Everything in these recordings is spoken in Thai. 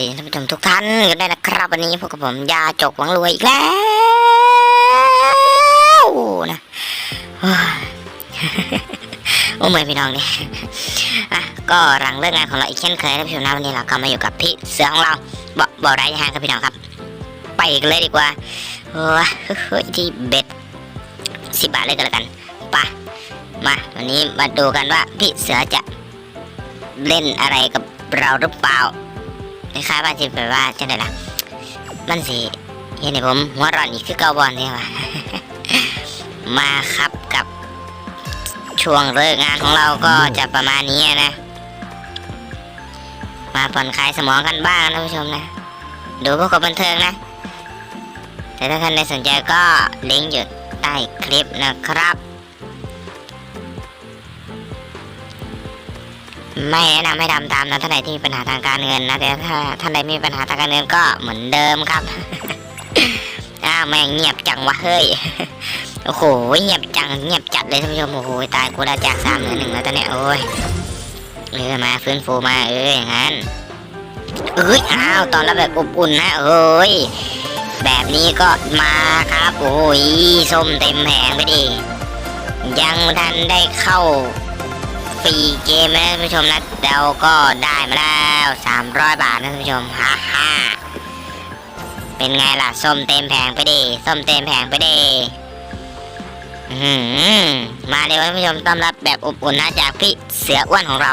FC ท่านผู้ชมทุกท่านกันได้นะครับ วันนี้พบกับผมยาจกหวังรวยอีกแล้วนะโอ้ยโอ้เมื่อยพี่น้องเนี่ยอะก็หลังเลิกงานของเราอีกเช่นเคยท่านผู้ชมนะวันนี้เราก็มาอยู่กับพี่เสือของเราบอกบอกได้ยังครับพี่น้องครับ ไปกันเลยดีกว่าโอ้ยเฮ้ยที่เบ็ดสิบบาทเลยกันแล้วกันไปมาวันนี้มาดูกันว่าพี่เสือจะเล่นอะไรกับเราหรือเปล่า คล้ายๆว่าจะแบบว่าจังไดล่ะ มันสิเห็นให้ผมหัวร้อนอีกคือเกาบอลนี่ว่ะมาครับกับช่วงเลิกงานของเราก็จะประมาณนี้นะ มาผ่อนคลายสมองกันบ้างนะผู้ชมนะ ดูพวกเขบันเทิงนะ แต่ถ้าท่านใดสนใจก็ลิงก์อยู่ใต้คลิปนะครับ ไม่แนะนำให้ทำตามนะท่านใดที่มีปัญหาทางการเงินนะแต่ถ้าท่านใดมีปัญหาทางการเงินก็เหมือนเดิมครับอ้าวแม่งเงียบจังวะเฮ้ยโอ้โหเงียบจังเงียบจัดเลยท่านผู้ชมโอ้โหตายกูได้จากสามเหลือหนึ่งแล้วตอนเนี้ยโอ้ยเออมาฟื้นฟูมาเอออย่างนั้นเอ้ยอ้าวตอนรับแบบอบอุ่นนะเอ้ยแบบนี้ก็มาครับโอ้ยส้มเต็มแผงไปดิยังทันได้เข้า ฟรีเกมนะท่านผู้ชมนะเราก็ได้มาแล้ว300บาทนะท่านผู้ชมฮ่าฮ่าเป็นไงล่ะส้มเต็มแผงไปดิส้มเต็มแผงไปดิอื้อหือมาเร็วท่านผู้ชมต้อนรับแบบอบอุ่นนะจากพี่เสืออ้วนของเรา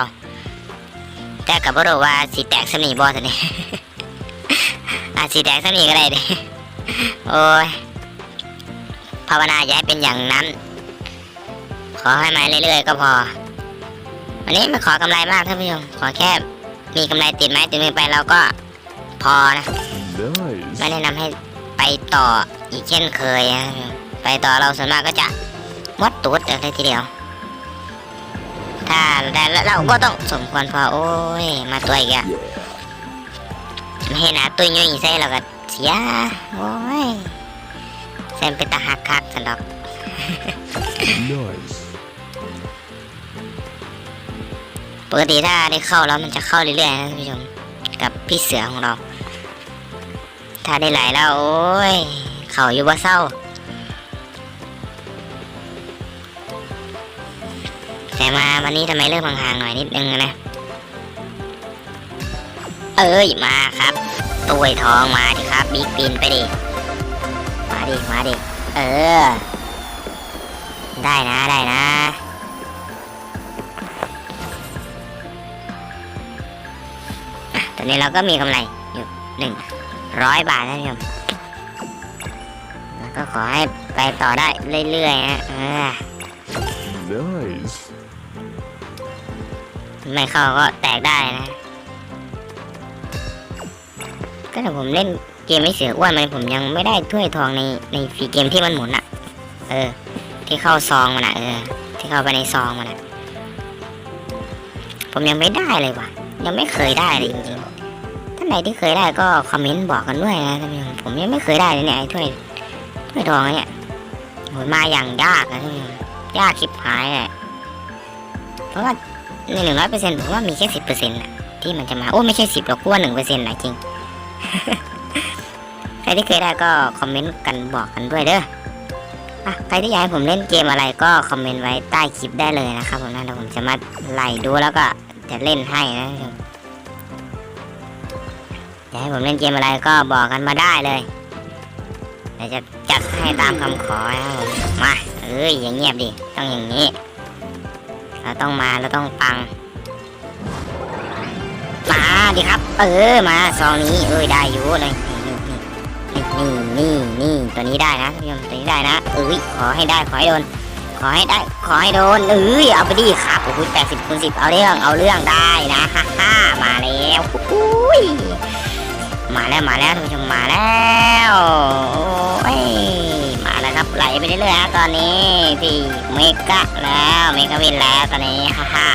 แต่กับบ่รู้ว่าสีแตกสนีบอสนี่อาสีแตกสนีก็ได้ดิโอ้ยภาวนาย่าให้เป็นอย่างนั้น ขอให้มาเรื่อยๆก็พอ วันนี้ไม่ขอกำไรมากท่านผู้ชมขอแค่มีกำไรติดไม้ติดมือไปเราก็พอนะ Nice. ไม่แนะนำให้ไปต่ออีกเช่นเคยนะไปต่อเราส่วนมากก็จะวัดตูดเลยทีเดียว ถ้าได้แล้วเราก็ต้องสมควรพอโอ้ย มาตัวอีกอะไม่ให้หนาตัวย่อยใส่เราก็เสียโอ้ยเส้นเป็นตาหักคักสันดอก Nice. ปกติถ้าได้เข้าแล้วมันจะเข้าเรื่อยๆนะท่านผู้ชมกับพี่เสือของเรา ถ้าได้ไหลแล้วโอ้ย เข่าอยู่ว่เศร้าแต่มาวันนี้ทำไมเริ่มห่างๆหน่อยนิดนึงนะ เอ้ยมาครับตัวทองมาดิครับบิ๊กปินไปดิ มาดิ มาดิ เออ ได้นะได้นะ ตอนนี้เราก็มีกำไรอยู่หนึ่งร้อยบาทนะท่ผมแล้วก็ขอให้ไปต่อได้เรื่อยๆนะเออ Nice. ไม่เข้าก็แตกได้นะ ก็แต่ผมเล่นเกมไม่เสืออ้วนมันผมยังไม่ได้ถ้วยทองในในฟรีเกมที่มันหมุนอะเออ ที่เข้าซองมันอะเออ ที่เข้าไปในซองมันอะผมยังไม่ได้เลยว่ะ ยังไม่เคยได้เลยจริง ๆท่านไหนที่เคยได้ก็คอมเมนต์บอกกันด้วยนะท่านผู้ชมผมยังไม่เคยได้เลยเนี่ยไอ้ถ้วยถ้วยทองเนี่ยโหมาอย่างยากนะท่านผู้ชมยากคลิปหายเลยเพราะว่าในหนึ่งร้อยเปอร์เซ็นต์ผมว่ามีแค่สิบเปอร์เซ็นต์ะที่มันจะมาโอ้ไม่ใช่สิบหรอกกว่าหนึ่งเปอร์เซ็นต์นะจริงใครที่เคยได้ก็คอมเมนต์กันบอกกันด้วยเด้ออะใครที่อยากให้ผมเล่นเกมอะไรก็คอมเมนต์ไว้ใต้คลิปได้เลยนะครับผมนะเดี๋ยวผมจะมาไล่ดูแล้วก็จะเล่นให้นะท่าน อยากให้ผมเล่นเกมอะไรก็บอกกันมาได้เลยเดี๋ยวจะจัดให้ตามคำขอครับผมมาเอ้ยอย่างเงียบดิต้องอย่างนี้ เราต้องมาเราต้องปังมาดิครับ เออมาซองนี้เอ้ยได้อยู่เลยนี่นี่นี่นี่ตัวนี้ได้นะท่านผู้ชมตัวนี้ได้นะเอ้ยขอให้ได้ขอให้โดน ขอให้ได้ขอให้โดนเอ้ยเอาไปดิครับโอ้ยแปดสิบคูณสิบเอาเรื่องเอาเรื่องได้นะฮ่า แล้วมาแล้วท่านผู้ชมมาแล้วโอ้ยมาแล้วครับไหลไปเรื่อยๆตอนนี้พี่เมกะแล้วเมกะวินแล้วตอนนี้ฮ่าฮ่า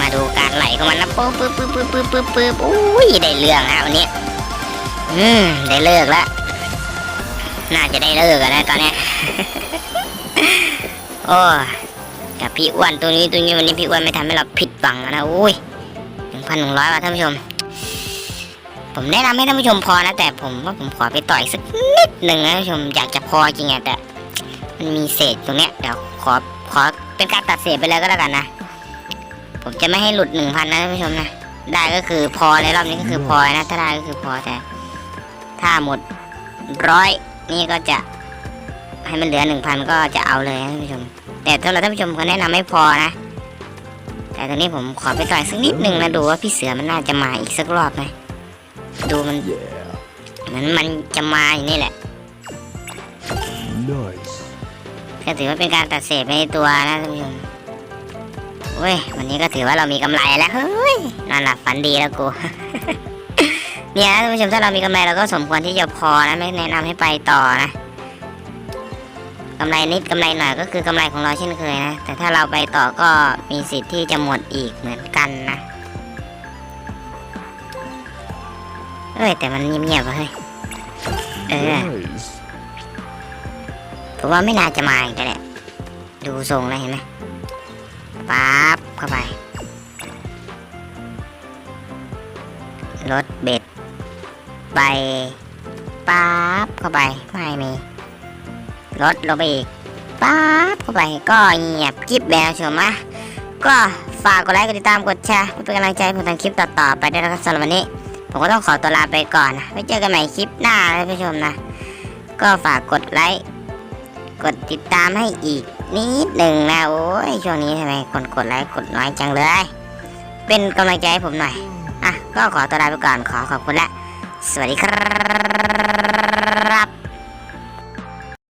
มาดูการไหลของมันนะปุ๊บปุ๊บปุ๊บปุ๊บปุ๊บปุ๊บปุ๊บอุ้ยได้เรื่องฮะวันนี้อืมได้เลิกแล้วน่าจะได้เลิกแล้วนะตอนนี้โอ้กับพี่อ้วนตัวนี้ตัวนี้วันนี้พี่อ้วนไม่ทำให้เราผิดหวังนะอุ้ยหนึ่งพันหนึ่งร้อยบาทท่านผู้ชม ผมแนะนำให้ท่านผู้ชมพอนะ แต่ผมว่าผมขอไปต่อยสักนิดหนึ่งนะท่านผู้ชมอยากจะพอจริงอะแต่มันมีเศษตรงเนี้ยเดี๋ยวขอขอเป็นการตัดเศษไปเลยก็แล้วกันนะ ผมจะไม่ให้หลุดหนึ่งพันนะท่านผู้ชมนะได้ก็คือพอในรอบนี้ก็คือพอนะ ถ้าได้ก็คือพอแต่ ถ้าหมดร้อยนี่ก็จะให้มันเหลือหนึ่งพันก็จะเอาเลยนะท่านผู้ชม แต่สำหรับท่านผู้ชมก็แนะนำไม่พอนะ แต่ตอนนี้ผมขอไปต่อยสักนิดหนึ่งนะดูว่าพี่เสือมันน่าจะมาอีกสักรอบไหม ดูมัน Yeah. เหมือนมันจะมาอย่างนี้แหละ Nice. ก็ถือว่าเป็นการตัดเศษไปในตัวนะท่านผู้ชมเว้ยวันนี้ก็ถือว่าเรามีกำไรแล้วเฮ้ยนอนหลับฝันดีแล้วกูเนี่ยนะท่านผู้ชมถ้าเรามีกำไรเราก็สมควรที่จะพอนะไม่แนะนำให้ไปต่อนะกำไรนิดกำไรหน่อยก็คือกำไรของเราเช่นเคยนะ แต่ถ้าเราไปต่อก็มีสิทธิ์ที่จะหมดอีกเหมือนกันนะ เอ้ยแต่มันเงียบๆว่ะเฮ้ยเออ Nice. ผมว่าไม่น่าจะมาอีกแล้วแหละดูทรงแล้วเห็นไหมปั๊บเข้าไปรถเบ็ดไปปั๊บเข้าไปไม่มีรถลงไปอีกปั๊บเข้าไปก็เงียบกิ๊บแล้วชมอะก็ฝากกดไลค์กดติดตามกดแชร์เพื่อเป็นกำลังใจให้ผมทำคลิปต่อๆไปด้วยนะครับสำหรับวันนี้ ผมก็ต้องขอตัวลาไปก่อนนะไว้เจอกันใหม่คลิปหน้าท่านผู้ชมนะ ก็ฝากกดไลค์กดติดตามให้อีกนิดหนึ่งนะโอ้ยช่วงนี้ทำไมคนกดไลค์กดน้อยจังเลย เป็นกำลังใจให้ผมหน่อยอะก็ขอตัวลาไปก่อนขอขอบคุณและ สวัสดีครับ